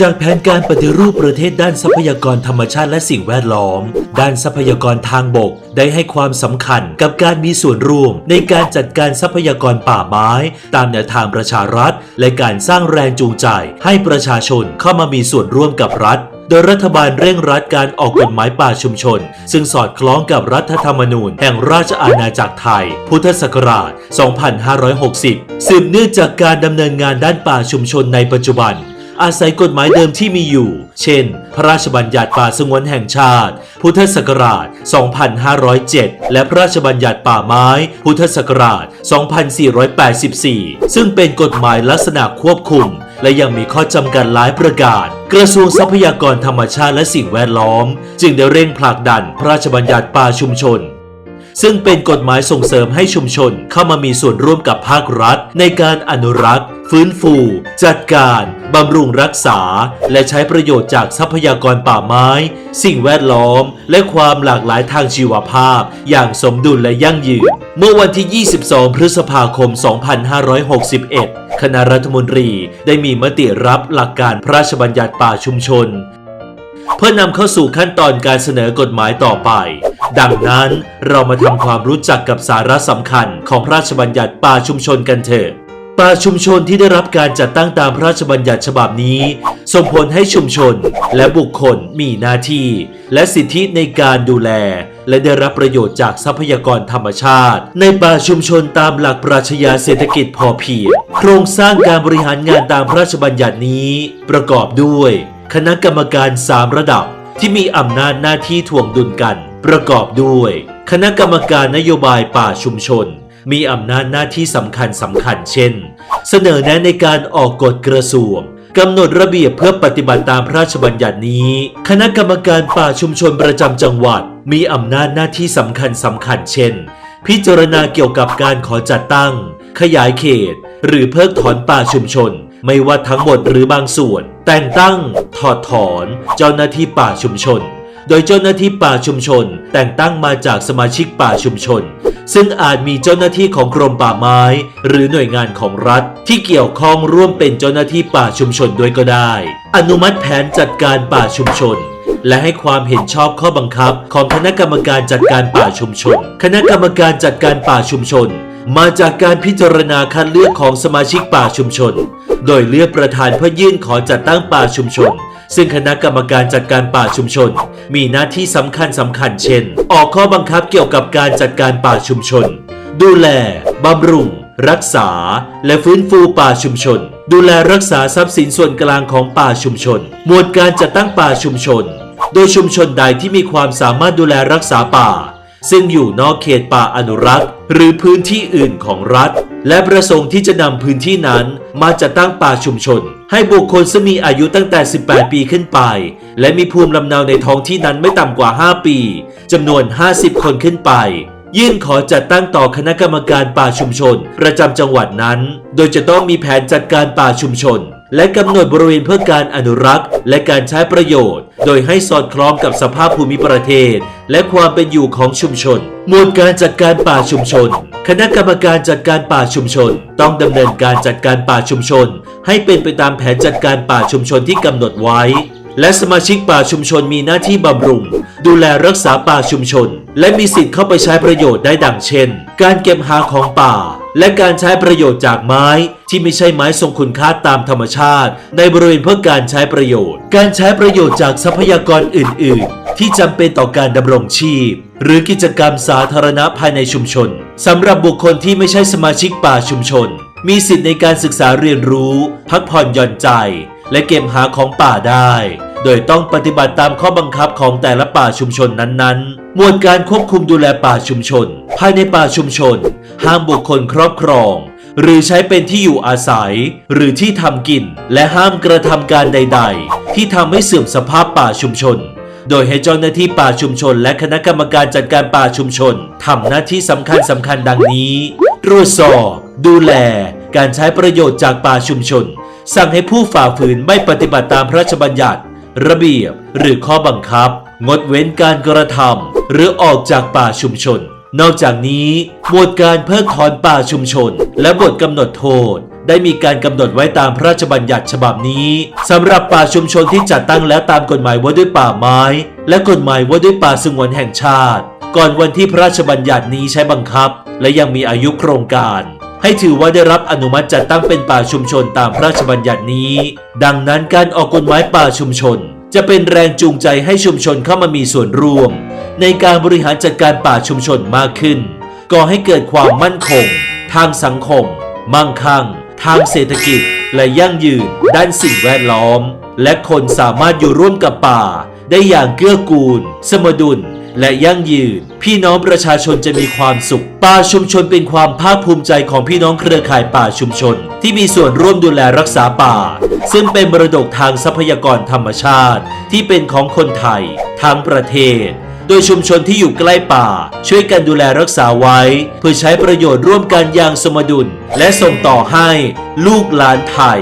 จากแผนการปฏิรูปประเทศด้านทรัพยากรธรรมชาติและสิ่งแวดล้อม ด้านทรัพยากรทางบกได้ให้ความสำคัญกับการมีส่วนร่วม ในการจัดการทรัพยากรป่าไม้ ตามแนวทางประชารัฐ และการสร้างแรงจูงใจ ให้ประชาชนเข้ามามีส่วนร่วมกับรัฐโดยรัฐบาลเร่งรัดการออกกฎหมายป่าชุมชน ซึ่งสอดคล้องกับรัฐธรรมนูญแห่งราชอาณาจักรไทย พุทธศักราช 2560 สืบเนื่องจากการดำเนินงานด้านป่าชุมชนในปัจจุบัน อาศัยกฎหมายเดิมที่มีอยู่ เช่น พระราชบัญญัติป่าสงวนแห่งชาติ พุทธศักราช 2507 และพระราชบัญญัติป่าไม้ พุทธศักราช 2484 ซึ่งเป็นกฎหมายลักษณะควบคุม และยังมีข้อจำกัดหลายประการกระทรวงทรัพยากรธรรมชาติและสิ่งแวดล้อม จึงได้เร่งผลักดันพระราชบัญญัติป่าชุมชน ซึ่งเป็นกฎหมายส่งเสริมให้ชุมชนเข้ามามีส่วนร่วมกับภาครัฐ ในการอนุรักษ์ ฟื้นฟู จัดการ บำรุงรักษา และใช้ประโยชน์จากทรัพยากรป่าไม้ สิ่งแวดล้อม และความหลากหลายทางชีวภาพ อย่างสมดุลและยั่งยืน เมื่อวันที่ 22 พฤษภาคม 2561 คณะรัฐมนตรีได้มีมติรับหลักการพระราชบัญญัติป่าชุมชนเพื่อนำเข้าสู่ขั้นตอนการเสนอกฎหมายต่อไป ดังนั้นเรามาทำความรู้จักกับสาระสำคัญของพระราชบัญญัติป่าชุมชนกันเถอะ ป่าชุมชนที่ได้รับการจัดตั้งตามพระราชบัญญัติฉบับนี้ ส่งผลให้ชุมชนและบุคคลมีหน้าที่ และสิทธิในการดูแล และได้รับประโยชน์จากทรัพยากรธรรมชาติ ในป่าชุมชนตามหลักปรัชญาเศรษฐกิจพอเพียงโครงสร้างการบริหารงานตามพระราชบัญญัตินี้ ประกอบด้วย คณะกรรมการ 3 ระดับที่มีอำนาจหน้าที่ถ่วงดุลกัน ประกอบด้วย คณะกรรมการนโยบายป่าชุมชน มีอำนาจหน้าที่สำคัญสำคัญเช่น เสนอแนะในการออกกฎกระทรวงกำหนดระเบียบเพื่อปฏิบัติตามพระราชบัญญัตินี้ คณะกรรมการป่าชุมชนประจำจังหวัด มีอำนาจหน้าที่สำคัญสำคัญเช่น พิจารณาเกี่ยวกับการขอจัดตั้ง ขยายเขต หรือเพิกถอนป่าชุมชน ไม่ว่าทั้งหมดหรือบางส่วน แต่งตั้ง ถอดถอน เจ้าหน้าที่ป่าชุมชน โดยเจ้าหน้าที่ป่าชุมชน แต่งตั้งมาจากสมาชิกป่าชุมชน ซึ่งอาจมีเจ้าหน้าที่ของกรมป่าไม้ หรือหน่วยงานของรัฐ ที่เกี่ยวข้องร่วมเป็นเจ้าหน้าที่ป่าชุมชนด้วยก็ได้ อนุมัติแผนจัดการป่าชุมชนและให้ความเห็นชอบข้อบังคับ ของคณะกรรมการจัดการป่าชุมชน คณะกรรมการจัดการป่าชุมชน มาจากการพิจารณาคัดเลือกของสมาชิกป่าชุมชน โดยเลือกประธานเพื่อยื่นขอจัดตั้งป่าชุมชน ซึ่งคณะกรรมการจัดการป่าชุมชน มีหน้าที่สำคัญสำคัญเช่น ออกข้อบังคับเกี่ยวกับการจัดการป่าชุมชน ดูแลบำรุง รักษา และฟื้นฟูป่าชุมชน ดูแลรักษาทรัพย์สินส่วนกลางของป่าชุมชน หมวดการจัดตั้งป่าชุมชน โดยชุมชนใดที่มีความสามารถดูแลรักษาป่า ซึ่งอยู่นอกเขตป่าอนุรักษ์ หรือพื้นที่อื่นของรัฐ และประสงค์ที่จะนำพื้นที่นั้นมาจัดตั้งป่าชุมชน ให้บุคคลซึ่งมีอายุตั้งแต่ 18 ปีขึ้นไป และมีภูมิลำเนาในท้องที่นั้นไม่ต่ำกว่า 5 ปีจำนวน 50 คนขึ้นไปยื่นขอจัดตั้งต่อคณะกรรมการป่าชุมชน ประจำจังหวัดนั้น โดยจะต้องมีแผนจัดการป่าชุมชน และกำหนดบริเวณเพื่อการอนุรักษ์ และการใช้ประโยชน์ โดยให้สอดคล้องกับสภาพภูมิประเทศ และความเป็นอยู่ของชุมชน หมวดการจัดการป่าชุมชน คณะกรรมการจัดการป่าชุมชน ต้องดำเนินการจัดการป่าชุมชน ให้เป็นไปตามแผนจัดการป่าชุมชนที่กำหนดไว้ และสมาชิกป่าชุมชนมีหน้าที่บำรุง ดูแลรักษาป่าชุมชน และมีสิทธิ์เข้าไปใช้ประโยชน์ได้ดังเช่น การเก็บหาของป่า และการใช้ประโยชน์จากไม้ที่ไม่ใช่ไม้ทรงคุณค่าตามธรรมชาติ ในบริเวณเพื่อการใช้ประโยชน์ การใช้ประโยชน์จากทรัพยากรอื่น ๆ ที่จำเป็นต่อการดำรงชีพ หรือกิจกรรมสาธารณะภายในชุมชนสำหรับบุคคลที่ไม่ใช่สมาชิกป่าชุมชน มีสิทธิ์ในการศึกษาเรียนรู้ พักผ่อนหย่อนใจ และเก็บหาของป่าได้ โดยต้องปฏิบัติตามข้อบังคับของแต่ละป่าชุมชนนั้นๆ หมวดการควบคุมดูแลป่าชุมชน ภายในป่าชุมชน ห้ามบุคคลครอบครอง หรือใช้เป็นที่อยู่อาศัย หรือที่ทำกิน และห้ามกระทำการใด ๆ ที่ทำให้เสื่อมสภาพป่าชุมชนโดยให้เจ้าหน้าที่ป่าชุมชน และคณะกรรมการจัดการป่าชุมชนทำหน้าที่สำคัญสำคัญดังนี้ ตรวจสอบ ดูแล การใช้ประโยชน์จากป่าชุมชน สั่งให้ผู้ฝ่าฝืนไม่ปฏิบัติตามพระราชบัญญัติ ระเบียบ หรือข้อบังคับ งดเว้นการกระทำหรือออกจากป่าชุมชน นอกจากนี้ หมวดการเพิกถอนป่าชุมชน และบทกำหนดโทษ ได้มีการกำหนดไว้ตามพระราชบัญญัติฉบับนี้สำหรับป่าชุมชนที่จัดตั้งแล้วตามกฎหมายว่าด้วยป่าไม้ และกฎหมายว่าด้วยป่าสงวนแห่งชาติ ก่อนวันที่พระราชบัญญัตินี้ใช้บังคับ และยังมีอายุโครงการ ให้ถือว่าได้รับอนุมัติจัดตั้งเป็นป่าชุมชนตามพระราชบัญญัตินี้ ดังนั้นการออกกฎหมายป่าชุมชน จะเป็นแรงจูงใจให้ชุมชนเข้ามามีส่วนร่วม ในการบริหารจัดการป่าชุมชนมากขึ้น ก่อให้เกิดความมั่นคง ทางสังคม มั่งคั่ง ทางเศรษฐกิจ และยั่งยืน ด้านสิ่งแวดล้อม และคนสามารถอยู่ร่วมกับป่า ได้อย่างเกื้อกูล สมดุล และยั่งยืน พี่น้องประชาชนจะมีความสุข ป่าชุมชนเป็นความภาคภูมิใจของพี่น้องเครือข่ายป่าชุมชน ที่มีส่วนร่วมดูแลรักษาป่า ซึ่งเป็นมรดกทางทรัพยากรธรรมชาติ ที่เป็นของคนไทย ทั้งประเทศ โดยชุมชนที่อยู่ใกล้ป่า ช่วยกันดูแลรักษาไว้ เพื่อใช้ประโยชน์ร่วมกันอย่างสมดุล และส่งต่อให้ลูกหลานไทย